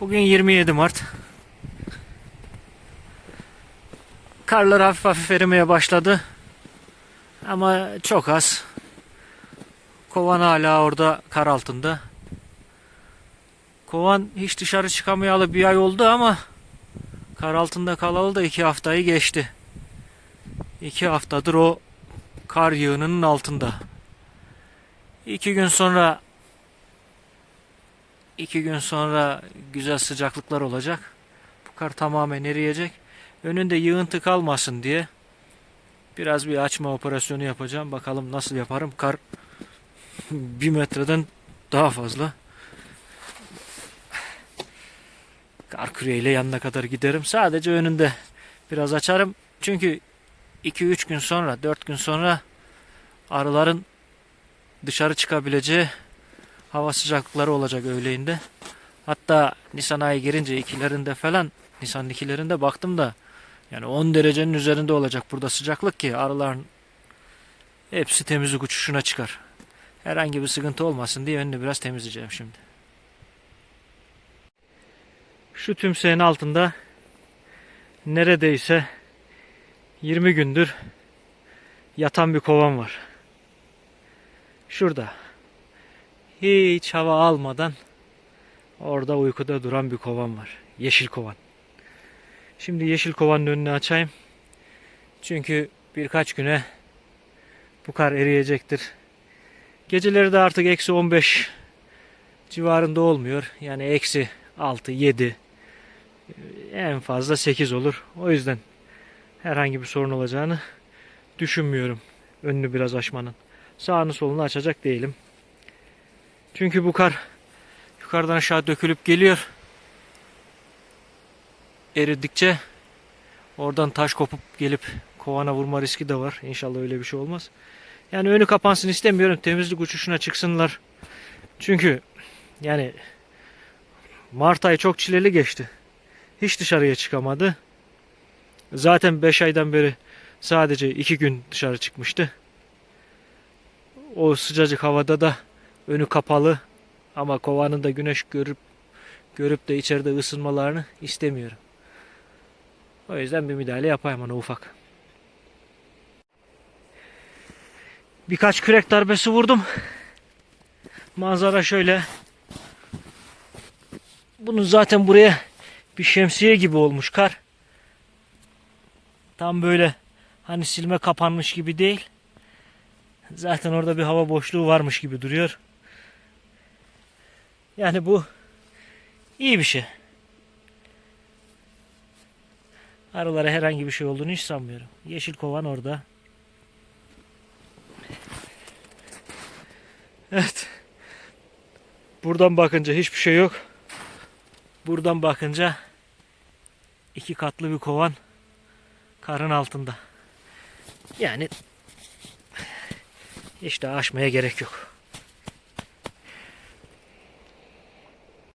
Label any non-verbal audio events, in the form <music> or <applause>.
Bugün 27 Mart. Karlar hafif hafif erimeye başladı. Ama çok az. Kovan hala orada kar altında. Kovan hiç dışarı çıkamayalı bir ay oldu ama kar altında kalalı da iki haftayı geçti. İki haftadır o kar yığınının altında. İki gün sonra iki gün sonra güzel sıcaklıklar olacak. Bu kar tamamen eriyecek. Önünde yığıntı kalmasın diye biraz bir açma operasyonu yapacağım. Bakalım nasıl yaparım. Kar <laughs> bir metreden daha fazla. Kar küreğiyle yanına kadar giderim. Sadece önünde biraz açarım. Çünkü 2-3 gün sonra, 4 gün sonra arıların dışarı çıkabileceği hava sıcaklıkları olacak öğleyinde. Hatta Nisan ayı girince ikilerinde falan Nisan ikilerinde baktım da yani 10 derecenin üzerinde olacak burada sıcaklık ki arıların hepsi temizlik uçuşuna çıkar. Herhangi bir sıkıntı olmasın diye önünü biraz temizleyeceğim şimdi. Şu tümseyin altında neredeyse 20 gündür yatan bir kovan var. Şurada. Hiç hava almadan orada uykuda duran bir kovan var. Yeşil kovan. Şimdi yeşil kovanın önünü açayım. Çünkü birkaç güne bu kar eriyecektir. Geceleri de artık eksi 15 civarında olmuyor. Yani eksi 6, 7 en fazla 8 olur. O yüzden herhangi bir sorun olacağını düşünmüyorum. Önünü biraz açmanın. Sağını solunu açacak değilim. Çünkü bu kar yukarıdan aşağı dökülüp geliyor. Eridikçe oradan taş kopup gelip kovana vurma riski de var. İnşallah öyle bir şey olmaz. Yani önü kapansın istemiyorum. Temizlik uçuşuna çıksınlar. Çünkü yani Mart ayı çok çileli geçti. Hiç dışarıya çıkamadı. Zaten 5 aydan beri sadece 2 gün dışarı çıkmıştı. O sıcacık havada da önü kapalı ama kovanın da güneş görüp görüp de içeride ısınmalarını istemiyorum. O yüzden bir müdahale yapayım ona ufak. Birkaç kürek darbesi vurdum. Manzara şöyle. Bunun zaten buraya bir şemsiye gibi olmuş kar. Tam böyle hani silme kapanmış gibi değil. Zaten orada bir hava boşluğu varmış gibi duruyor. Yani bu iyi bir şey. Arılara herhangi bir şey olduğunu hiç sanmıyorum. Yeşil kovan orada. Evet. Buradan bakınca hiçbir şey yok. Buradan bakınca iki katlı bir kovan karın altında. Yani daha aşmaya gerek yok.